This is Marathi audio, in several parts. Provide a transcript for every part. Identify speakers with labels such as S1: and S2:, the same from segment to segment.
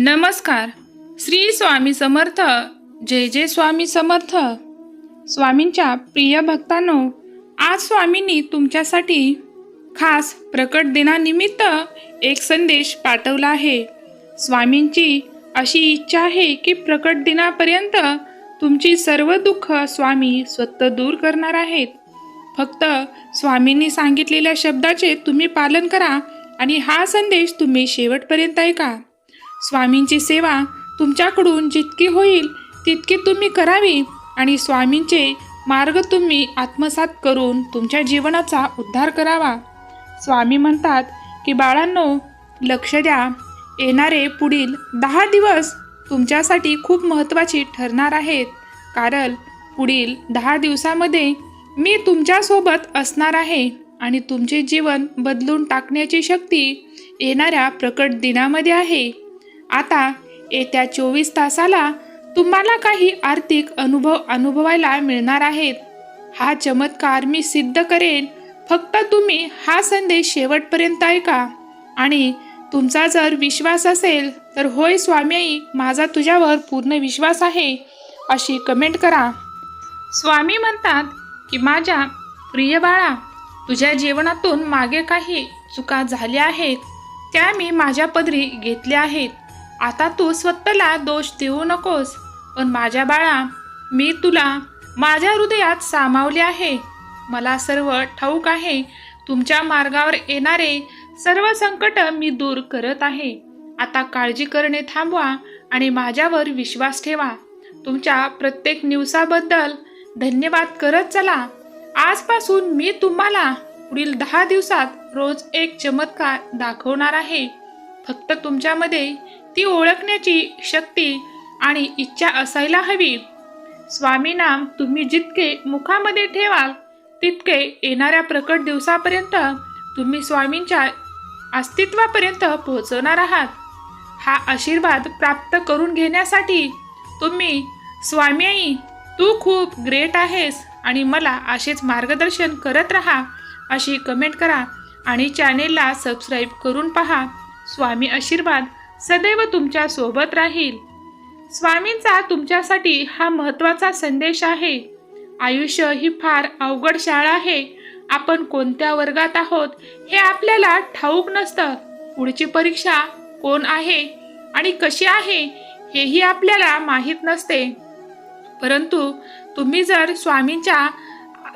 S1: नमस्कार. श्री स्वामी समर्थ. जय जय स्वामी समर्थ. स्वामींच्या प्रिय भक्तांनो आज स्वामींनी तुमच्यासाठी खास प्रकट दिनानिमित्त एक संदेश पाठवला आहे. स्वामींची अशी इच्छा आहे की प्रकट दिनापर्यंत तुमची सर्व दुःख स्वामी स्वतः दूर करणार आहेत. फक्त स्वामींनी सांगितलेल्या शब्दाचे तुम्ही पालन करा आणि हा संदेश तुम्ही शेवटपर्यंत ऐका. स्वामींची सेवा तुमच्याकडून जितकी होईल तितकी तुम्ही करावी आणि स्वामींचे मार्ग तुम्ही आत्मसात करून तुमच्या जीवनाचा उद्धार करावा. स्वामी म्हणतात की बाळांनो लक्ष द्या. येणारे पुढील दहा दिवस तुमच्यासाठी खूप महत्त्वाची ठरणार आहेत. कारण पुढील दहा दिवसामध्ये मी तुमच्यासोबत असणार आहे आणि तुमचे जीवन बदलून टाकण्याची शक्ती येणाऱ्या प्रकट दिनामध्ये आहे. आता येत्या चोवीस तासाला तुम्हाला काही आर्थिक अनुभव अनुभवायला मिळणार आहेत. हा चमत्कार मी सिद्ध करेन. फक्त तुम्ही हा संदेश शेवटपर्यंत ऐका. आणि तुमचा जर विश्वास असेल तर होय स्वामी माझा तुझ्यावर पूर्ण विश्वास आहे अशी कमेंट करा. स्वामी म्हणतात की माझ्या प्रिय बाळा तुझ्या जीवनातून मागे काही चुका झाल्या आहेत. त्या मी माझ्या पदरी घेतल्या आहेत. आता तू स्वतःला दोष देऊ नकोस पण माझ्या बाळा मी तुला माझ्या हृदयात सामावले आहे. मला सर्व ठाऊक आहे. तुमच्या मार्गावर येणारे सर्व संकट मी दूर करत आहे. आता काळजी करणे थांबवा आणि माझ्यावर विश्वास ठेवा. तुमच्या प्रत्येक दिवसाबद्दल धन्यवाद करत चला. आजपासून मी तुम्हाला पुढील दहा दिवसात रोज एक चमत्कार दाखवणार आहे. फक्त तुमच्यामध्ये ती ओळखण्याची शक्ती आणि इच्छा असायला हवी. स्वामीनाम तुम्ही जितके मुखामध्ये ठेवाल तितके येणाऱ्या प्रकट दिवसापर्यंत तुम्ही स्वामींच्या अस्तित्वापर्यंत पोहोचवणार आहात. हा आशीर्वाद प्राप्त करून घेण्यासाठी तुम्ही स्वामी आई तू खूप ग्रेट आहेस आणि मला असेच मार्गदर्शन करत राहा अशी कमेंट करा आणि चॅनेलला सबस्क्राईब करून पहा. स्वामी आशीर्वाद सदैव तुमच्यासोबत राहील. स्वामींचा तुमच्यासाठी हा महत्त्वाचा संदेश आहे. आयुष्य ही फार अवघड शाळा आहे. आपण कोणत्या वर्गात आहोत हे आपल्याला ठाऊक नसतं. पुढची परीक्षा कोण आहे आणि कशी आहे हेही आपल्याला माहीत नसते. परंतु तुम्ही जर स्वामींच्या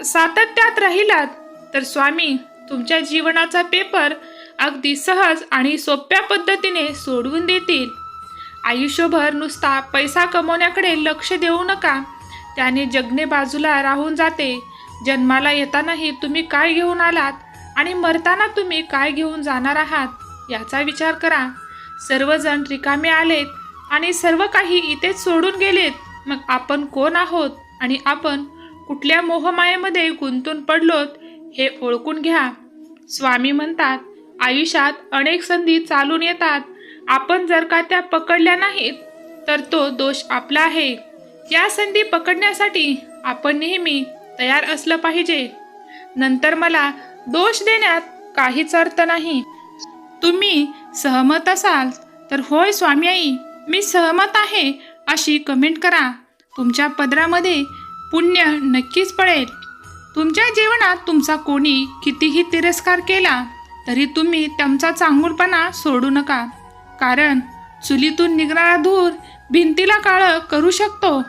S1: सातत्यात राहिलात तर स्वामी तुमच्या जीवनाचा पेपर अगदी सहज आणि सोप्या पद्धतीने सोडवून देतील. आयुष्यभर नुसता पैसा कमवण्याकडे लक्ष देऊ नका. त्याने जगणे बाजूला राहून जाते. जन्माला येतानाही तुम्ही काय घेऊन आलात? आणि मरताना तुम्ही काय घेऊन जाणार आहात? याचा विचार करा. सर्वजण रिकामे आलेत आणि सर्व काही इथेच सोडून गेलेत. मग आपण कोण आहोत? आणि आपण कुठल्या मोहमायेमध्ये गुंतून पडलोत? हे ओळखून घ्या. स्वामी म्हणतात आयुष्यात अनेक संधी चालून येतात. आपण जर का त्या पकडल्या नाहीत तर तो दोष आपला आहे. या संधी पकडण्यासाठी आपण नेहमी तयार असलं पाहिजे. नंतर मला दोष देण्यात काहीच अर्थ नाही. तुम्ही सहमत असाल तर होय स्वामी आई मी सहमत आहे अशी कमेंट करा. तुमच्या पदरामध्ये पुण्य नक्कीच पडेल. तुमच्या जीवनात तुमचा कोणी कितीही तिरस्कार केला तरी तुम्ही त्यांचा चांगुलपणा सोडू नका. कारण चुलीतून निघणारा धूर भिंतीला काळं करू शकतो.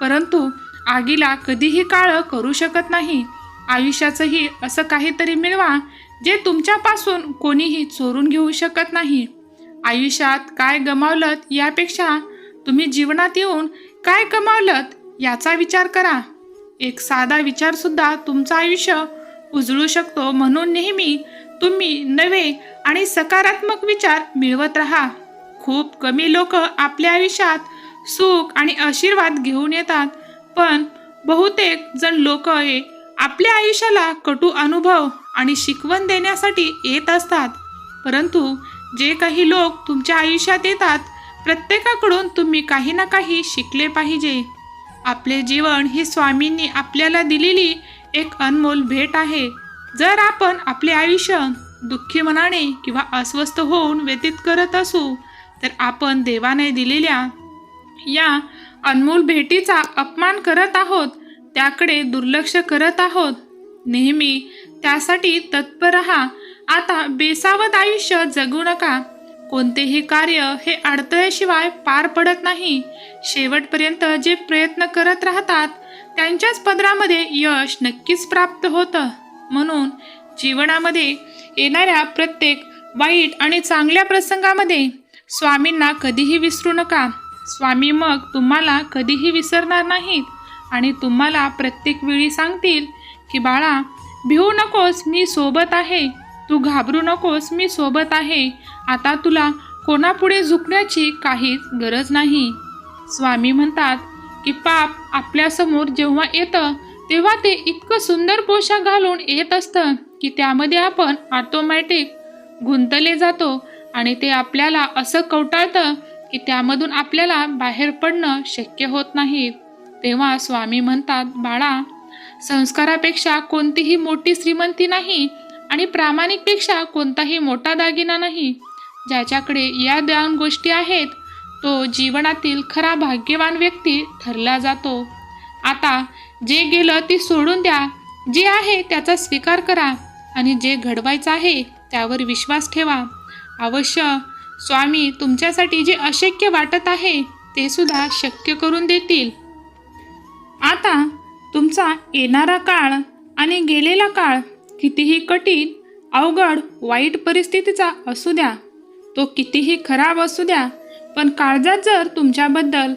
S1: परंतु आगीला कधीही काळं करू शकत नाही. आयुष्याचंही असं काहीतरी मिळवा जे तुमच्यापासून कोणीही चोरून घेऊ शकत नाही. आयुष्यात काय गमावलं यापेक्षा तुम्ही जीवनात येऊन काय कमावलं याचा विचार करा. एक साधा विचारसुद्धा तुमचं आयुष्य उजळू शकतो म्हणून नेहमी तुम्ही नवे आणि सकारात्मक विचार मिळवत राहा. खूप कमी लोक आपल्या आयुष्यात सुख आणि आशीर्वाद घेऊन येतात पण बहुतेक जण लोक हे आपल्या आयुष्याला कटू अनुभव आणि शिकवण देण्यासाठी येत असतात. परंतु जे काही लोक तुमच्या आयुष्यात येतात प्रत्येकाकडून तुम्ही काही ना काही शिकले पाहिजे. आपले जीवन ही स्वामींनी आपल्याला दिलेली एक अनमोल भेट आहे. जर आपण आपले आयुष्य दुःखी मनाने किंवा अस्वस्थ होऊन व्यतीत करत असू तर आपण देवाने दिलेल्या या अनमोल भेटीचा अपमान करत आहोत त्याकडे दुर्लक्ष करत आहोत. नेहमी त्यासाठी तत्पर राहा. आता बेसावत आयुष्य जगू नका. कोणतेही कार्य हे अडथळ्याशिवाय पार पडत नाही. शेवटपर्यंत जे प्रयत्न करत राहतात त्यांच्याच पदरामध्ये यश नक्कीच प्राप्त होतं. म्हणून जीवनामध्ये येणाऱ्या प्रत्येक वाईट आणि चांगल्या प्रसंगामध्ये स्वामींना कधीही विसरू नका. स्वामी मग तुम्हाला कधीही विसरणार नाहीत आणि तुम्हाला प्रत्येक वेळी सांगतील की बाळा भिवू नकोस मी सोबत आहे. तू घाबरू नकोस मी सोबत आहे. आता तुला कोणापुढे झुकण्याची काहीच गरज नाही. स्वामी म्हणतात की पाप आपल्यासमोर जेव्हा येतं तेव्हा ते इतकं सुंदर पोशाख घालून येत असतं की त्यामध्ये आपण ऑटोमॅटिक गुंतले जातो आणि ते आपल्याला असं कवटाळतं की त्यामधून आपल्याला बाहेर पडणं शक्य होत नाही. तेव्हा स्वामी म्हणतात बाळा संस्कारापेक्षा कोणतीही मोठी श्रीमंती नाही आणि प्रामाणिकपेक्षा कोणताही मोठा दागिना नाही. ज्याच्याकडे या दोन गोष्टी आहेत तो जीवनातील खरा भाग्यवान व्यक्ती ठरला जातो. आता जे गेलं ते सोडून द्या. जे आहे त्याचा स्वीकार करा आणि जे घडवायचं आहे त्यावर विश्वास ठेवा. अवश्य स्वामी तुमच्यासाठी जे अशक्य वाटत आहे ते सुद्धा शक्य करून देतील. आता तुमचा येणारा काळ आणि गेलेला काळ कितीही कठीण अवघड वाईट परिस्थितीचा असू द्या. तो कितीही खराब असू द्या पण काळजात जर तुमच्याबद्दल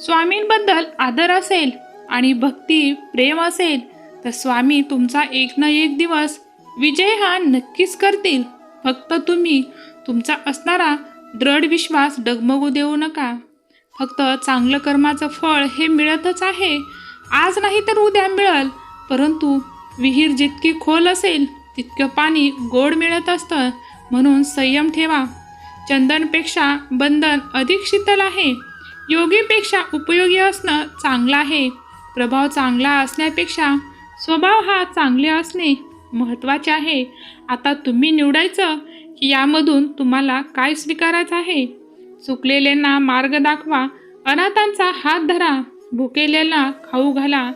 S1: स्वामींबद्दल आदर असेल आणि भक्ती प्रेम असेल तर स्वामी तुमचा एक ना एक दिवस विजय हा नक्कीच करतील. फक्त तुम्ही तुमचा असणारा दृढ विश्वास डगमगू देऊ नका. फक्त चांगलं कर्माचं फळ हे मिळतच आहे. आज नाही तर उद्या मिळेल. परंतु विहीर जितकी खोल असेल तितकं पाणी गोड मिळत असतं. म्हणून संयम ठेवा. चंदनपेक्षा बंधन अधिक शीतल आहे. योगीपेक्षा उपयोगी असणं चांगलं आहे. प्रभाव चांगला असण्यापेक्षा स्वभाव हा चांगले असणे महत्त्वाचे आहे. आता तुम्ही निवडायचं की यामधून तुम्हाला काय स्वीकारायचं आहे? चुकलेल्यांना मार्ग दाखवा. अनाथांचा हात धरा. भुकेलेला खाऊ घाला.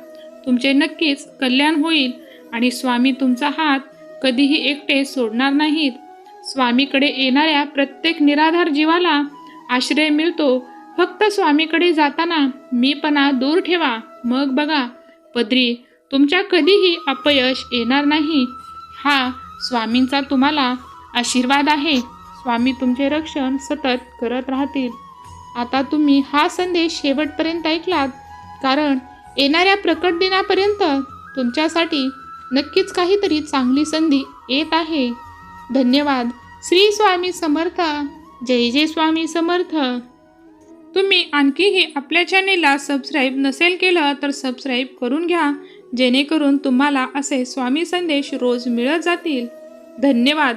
S1: तुमचे नक्कीच कल्याण होईल आणि स्वामी तुमचा हात कधीही एकटे सोडणार नाहीत. स्वामीकडे येणाऱ्या प्रत्येक निराधार जीवाला आश्रय मिळतो. फक्त स्वामीकडे जाताना मीपणा दूर ठेवा. मग बघा पदरी तुमच्या कधीही अपयश येणार नाही. हा स्वामींचा तुम्हाला आशीर्वाद आहे. स्वामी तुमचे रक्षण सतत करत राहतील. आता तुम्ही हा संदेश शेवटपर्यंत ऐकलात. कारण येणाऱ्या प्रकट दिनापर्यंत तुमच्यासाठी नक्कीच काहीतरी चांगली संधी येत आहे. धन्यवाद. श्री स्वामी समर्थ. जय जय स्वामी समर्थ. तुम्ही आणखीही आपल्या चॅनेलला सबस्क्राईब नसेल केलं तर सबस्क्राईब करून घ्या. जेणेकरून तुम्हाला असे स्वामी संदेश रोज मिळत जातील. धन्यवाद.